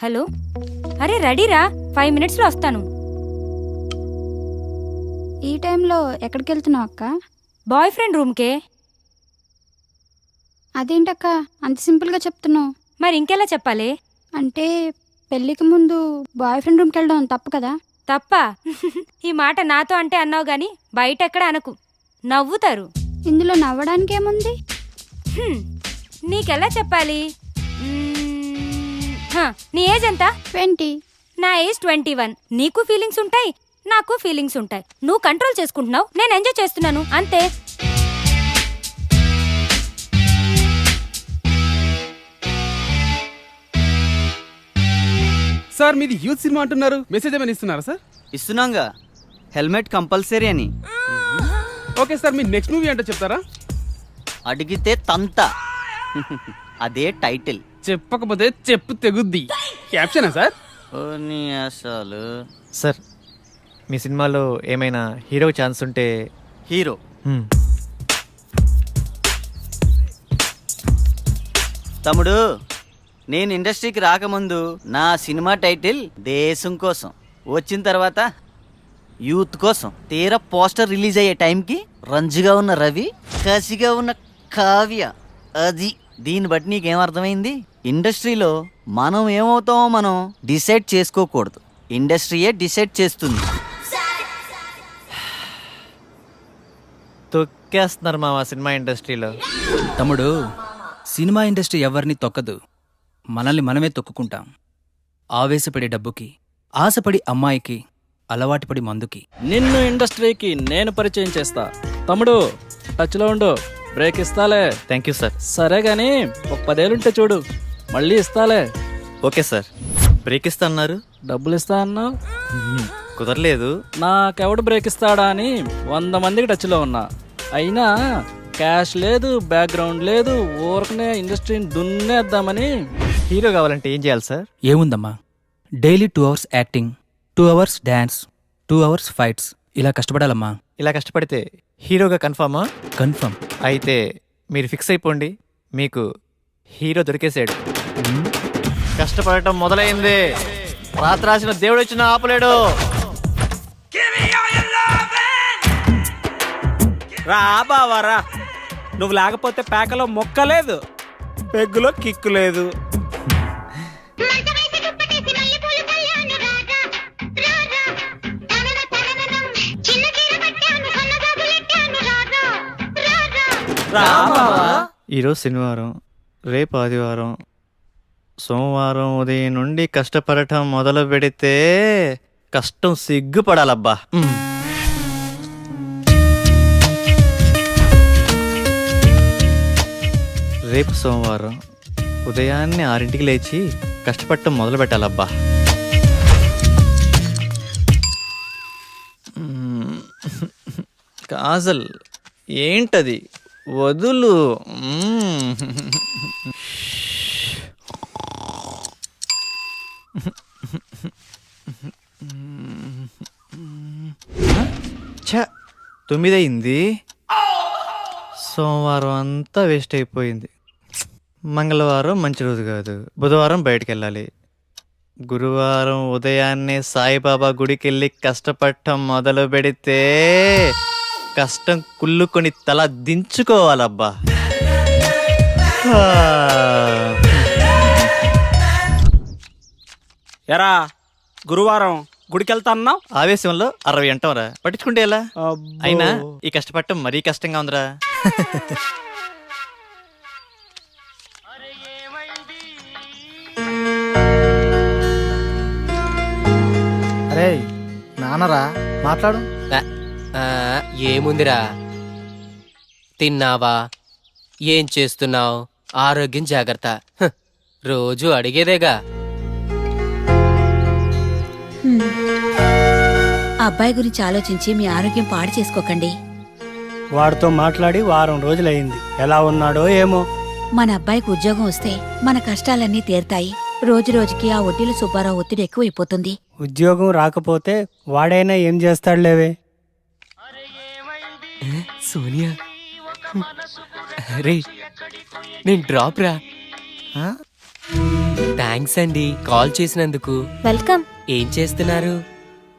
Hello? అరే రెడీరా. Five మినిట్స్లో వస్తాను. ఈ టైంలో ఎక్కడికి వెళ్తున్నావు అక్క? బాయ్ ఫ్రెండ్ రూమ్కే. అదేంటక్క? అంత సింపుల్గా చెప్తున్నావు. మరి ఇంకెలా చెప్పాలి? అంటే పెళ్ళికి ముందు బాయ్ ఫ్రెండ్ రూమ్కి వెళ్ళడం తప్పు కదా? తప్ప? ఈ మాట నాతో అంటే అన్నావు గాని బయట ఎక్కడ అనకు. నవ్వుతారు. ఇందులో నవ్వడానికి ఏముంది నీకెలా చెప్పాలి? మ్మ్, నీ ఏజ్ ఎంత? ట్వంటీ. నా ఏజ్ ట్వంటీ వన్. నీకు ఫీలింగ్స్ ఉంటాయి నాకు ఫీలింగ్స్ ఉంటాయి. నువ్వు కంట్రోల్ చేసుకుంటున్నావు నేను ఎంజాయ్ చేస్తున్నాను అంతే. సార్ మీది యూత్ సినిమా అంటున్నారు. మెసేజ్ ఏమైనా ఇస్తున్నారా సార్? ఇస్తున్నాంగా. హెల్మెట్ కంపల్సరీ అని. ఓకే సార్ మీ నెక్స్ట్ మూవీ అంటే చెప్తారా? అడిగితే తంత. అదే టైటిల్. చెప్పకపోతే చెప్పు తెగుద్ది. క్యాప్షనా సార్? ఓ నీ అసలు. సార్ మీ సినిమాలో ఏమైనా హీరో ఛాన్స్ ఉంటే హీరో. హ్మ్. తమ్ముడు నేను ఇండస్ట్రీకి రాకముందు నా సినిమా టైటిల్ దేశం కోసం వచ్చిన తర్వాత యూత్ కోసం తీరా పోస్టర్ రిలీజ్ అయ్యే టైంకి రంజుగా ఉన్న రవి కసిగా ఉన్న కావ్య అది. దీన్ని బట్టి నీకేం అర్థమైంది? ఇండస్ట్రీలో మనం ఏమవుతామో మనం డిసైడ్ చేసుకోకూడదు. ఇండస్ట్రీయే డిసైడ్ చేస్తుంది. తొక్కేస్తున్నారు మా సినిమా ఇండస్ట్రీలో. తమ్ముడు సినిమా ఇండస్ట్రీ ఎవరిని తొక్కదు. మనల్ని మనమే తొక్కుకుంటాం. ఆవేశపడే డబ్బుకి ఆశపడి అమ్మాయికి అలవాటుపడి మందుకి. నిన్ను ఇండస్ట్రీకి నేను పరిచయం చేస్తా. తమ్ముడు టచ్లో ఉండు. బ్రేక్ ఇస్తాలే. థ్యాంక్ యూ సార్ సరే గాని ఒక పదేళ్ళుంటే చూడు. మళ్ళీ ఇస్తాలే. Okay sir. బ్రేక్ ఇస్తా అన్నారు. డబ్బులు ఇస్తా అన్నావు. కుదరలేదు. నాకెవడు బ్రేక్ ఇస్తాడా అని వంద మందికి టచ్లో ఉన్నా. అయినా క్యాష్ లేదు బ్యాక్గ్రౌండ్ లేదు ఊరకనే ఇండస్ట్రీని దున్నేద్దామని హీరో కావాలంటే ఏం చేయాలి సార్? ఏముందమ్మా? Daily two hours acting two hours dance two hours fights ఇలా కష్టపడాలమ్మా. ఇలా కష్టపడితే హీరోగా కన్ఫామా కన్ఫర్మ్ అయితే మీరు ఫిక్స్ అయిపోండి. మీకు హీరో దొరికేసాడు కష్టపడటం మొదలైంది. రాత్రి రాసిన దేవుడు వచ్చిన ఆపలేడు. రా బావా రా. నువ్వు లేకపోతే పేకలో మొక్క లేదు. పెగ్గులో కిక్కు లేదు. రా బావా. ఈరోజు శనివారం రేపు ఆదివారం సోమవారం ఉదయం నుండి కష్టపడటం మొదలు పెడితే కష్టం సిగ్గుపడాలబ్బా. రేపు సోమవారం ఉదయాన్నే ఆరింటికి లేచి కష్టపడటం మొదలు పెట్టాలబ్బా. కాజల్ ఏంటది? వదులు. తొమ్మిది అయింది సోమవారం అంతా వేస్ట్ అయిపోయింది. మంగళవారం మంచి రోజు కాదు. బుధవారం బయటికి వెళ్ళాలి గురువారం ఉదయాన్నే సాయిబాబా గుడికి వెళ్ళి కష్టపడటం మొదలు పెడితే కష్టం కుళ్ళుకొని తల దించుకోవాలబ్బా. ఎరా గురువారం గుడికెళ్తా అన్నావు? ఆవేశంలో అరవై అంటాంరా పట్టించుకుంటే ఎలా? అయినా ఈ కష్టపడటం మరీ కష్టంగా ఉందిరా. అరే నాన్నరా మాట్లాడు. ఆ, ఏముందిరా? తిన్నావా? ఏం చేస్తున్నావు? ఆరోగ్యం జాగ్రత్త. రోజు అడిగేదేగా. అబ్బాయి గురించి ఆలోచించి మీ ఆరోగ్యం పాడు చేసుకోకండి. వాడితో మాట్లాడి వారం రోజులైంది ఎలా ఉన్నాడో ఏమో. మన అబ్బాయికి ఉద్యోగం వస్తే మన కష్టాలన్నీ తీరతాయి. రోజు రోజుకి ఆ వడ్డీల సుబ్బారావు ఒత్తిడి ఎక్కువైపోతుంది. ఉద్యోగం రాకపోతే వాడైనా ఏం చేస్తాడులేవే? సోనియా? రే నేను డ్రాప్ రా. ఆ? థ్యాంక్స్ అండి కాల్ చేసినందుకు. వెల్కమ్. ఏం చేస్తున్నారు?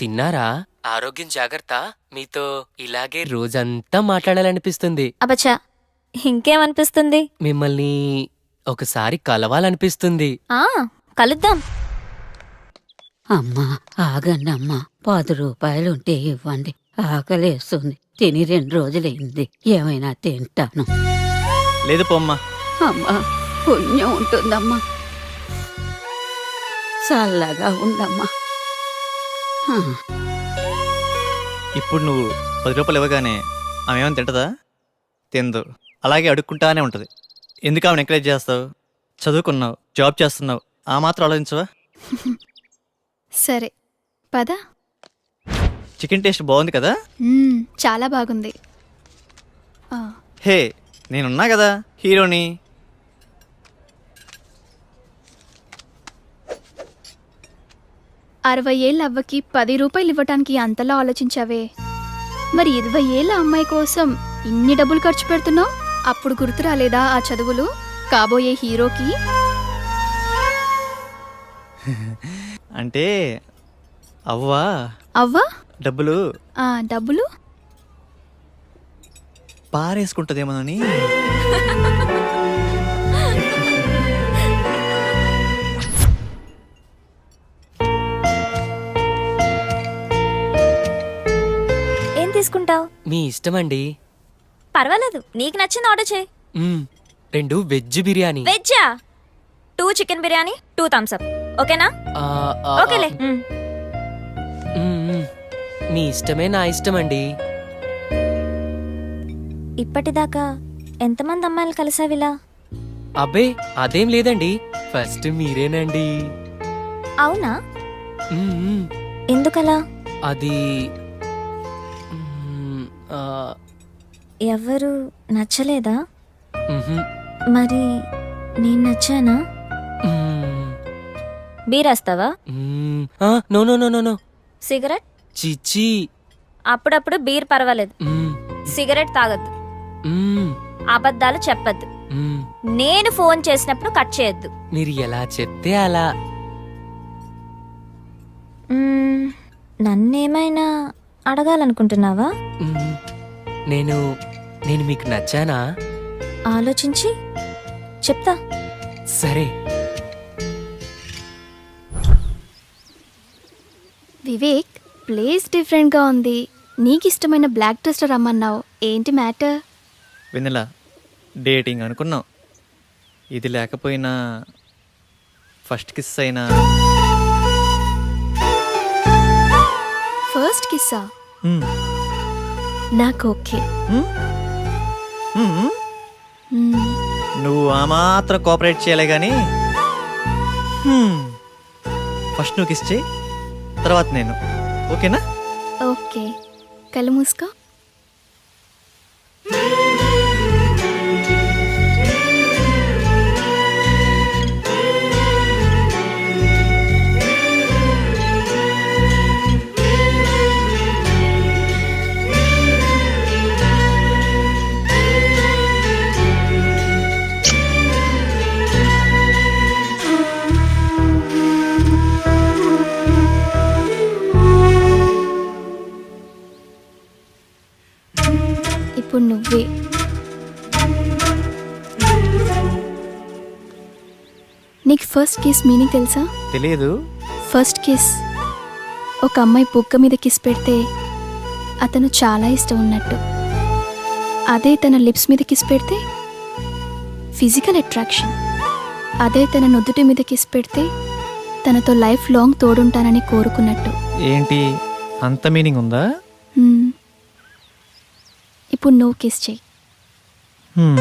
తిన్నారా? ఆరోగ్యం జాగ్రత్త. మీతో ఇలాగే రోజంతా మాట్లాడాలనిపిస్తుంది. అబచ్చా ఇంకేమనిపిస్తుంది? మిమ్మల్ని ఒకసారి కలవాలనిపిస్తుంది. ఆ కలుద్దాం. అమ్మా ఆగండి అమ్మా. పది రూపాయలుంటే ఇవ్వండి. ఆకలేస్తుంది. తిని రెండు రోజులైంది. ఏమైనా తింటాను. లేదు పోమ్మా. అమ్మా పుణ్యం ఉంటుందమ్మా. చల్లగా ఉండమ్మా హా. ఇప్పుడు నువ్వు పది రూపాయలు ఇవ్వగానే ఆమె ఏమైనా తింటదా? తిందు. అలాగే అడుక్కుంటానే ఉంటుంది. ఎందుకు ఆమెను ఎంకరేజ్ చేస్తావు? చదువుకున్నావు జాబ్ చేస్తున్నావు ఆ మాత్రం ఆలోచించవా? సరే పద. చికెన్ టేస్ట్ బాగుంది కదా? చాలా బాగుంది. ఆ, హే నేనున్నా కదా హీరోని. అరవై ఏళ్ళ అవ్వకి పది రూపాయలు ఇవ్వటానికి అంతలా ఆలోచించావే. మరి ఇరవై ఏళ్ళ అమ్మాయి కోసం ఇన్ని డబ్బులు ఖర్చు పెడుతున్నావు? అప్పుడు గుర్తు రాలేదా ఆ చదువులు? కాబోయే హీరోకి? అంటే అవ్వా? అవ్వా? డబ్బులు? ఆ డబ్బులు? పారేసుకుంటుందేమోనని. తీసుకుంటావు మీ ఇష్టమండి. పర్వాలేదు నీకు నచ్చింది ఆర్డర్ చేయి. మ్మ్. రెండు veg biryani. వెజ్జా? Two chicken biryani two thumbs up. ఓకేనా? ఆ, ఆ, ఓకేలే. మ్మ్, మ్మ్. మీ ఇష్టమే నా ఇష్టమండి. ఇప్పటిదాకా ఎంతమంది అమ్మాయిలు కలిసావిలా అబ్బే అదేం లేదండి. ఫస్ట్ మీరేనండి. అవునా? మ్మ్, మ్మ్. ఎందుకలా? అది ఎవరు నచ్చలేదా. మరి నేను నచ్చానా. బీరేస్తావా no no no no no. Cigarette? చిచ్చి అప్పుడప్పుడు బీర్ పర్వాలేదు. సిగరెట్ తాగొద్దు. అబద్ధాలు చెప్పద్దు. నేను ఫోన్ చేసినప్పుడు కట్ చేయొద్దు. మీరు ఎలా చెప్తే అలా. నన్నేమైనా అడగాలనుకుంటున్నావా. నేను నేను మీకు నచ్చానా? ఆలోచించి చెప్తా. సరే. వివేక్ ప్లేస్ డిఫరెంట్గా ఉంది. నీకు ఇష్టమైన బ్లాక్ డ్రెస్ రమ్మన్నావు. ఏంటి మ్యాటర్? వెన్నెల డేటింగ్ అనుకున్నాం. ఇది లేకపోయినా ఫస్ట్ కిస్ అయినా. ఫస్ట్ కిస్సా. నాకు ఓకే. నువ్వు ఆ మాత్రం కోఆపరేట్ చేయాలి కానీ ఫస్ట్ నువ్వు కిస్ చేయి తర్వాత నేను. ఓకేనా? ఓకే. కళ్ళు మూసుకో. ఇప్పుడు నువ్వే. నీకు ఫస్ట్ కిస్ మీనింగ్ తెలుసా? తెలియదు. ఫస్ట్ కిస్ ఒక అమ్మాయి బుగ్గ మీద కిస్ పెడితే అతను చాలా ఇష్టం ఉన్నట్టు. అదే తన లిప్స్ మీద కిస్ పెడితే ఫిజికల్ అట్రాక్షన్ అదే తన నుదుటి మీద కిస్ పెడితే తనతో లైఫ్ లాంగ్ తోడుంటానని కోరుకున్నట్టు. ఏంటి? అంత మీనింగ్ ఉందా. ఇప్పుడు నువ్వు కిస్ చెయ్యి హ్మ్.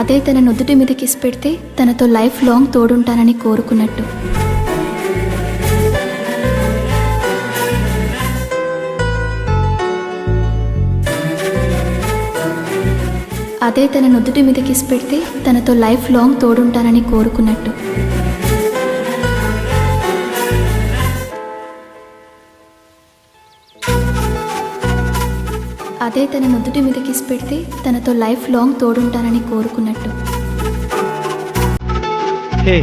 అదే తన నుదుటి మీద కిస్ పెడితే తనతో లైఫ్ లాంగ్ తోడుంటానని కోరుకున్నట్టు. అదే తన నుదుటి మీద కిస్ పెడితే తనతో లైఫ్ లాంగ్ తోడుంటానని కోరుకున్నట్టు. అదే తన నుదుటి మీద కిస్ పెడితే తనతో లైఫ్ లాంగ్ తోడుంటానని కోరుకున్నట్టు. హే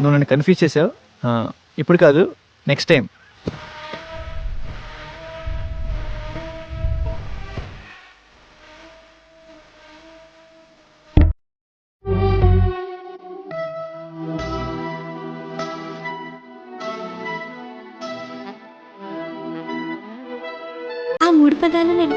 నువ్వు నన్ను కన్ఫ్యూజ్ చేసావు? ఇప్పుడు కాదు నెక్స్ట్ టైం ఆ మూడు పదాలు నేను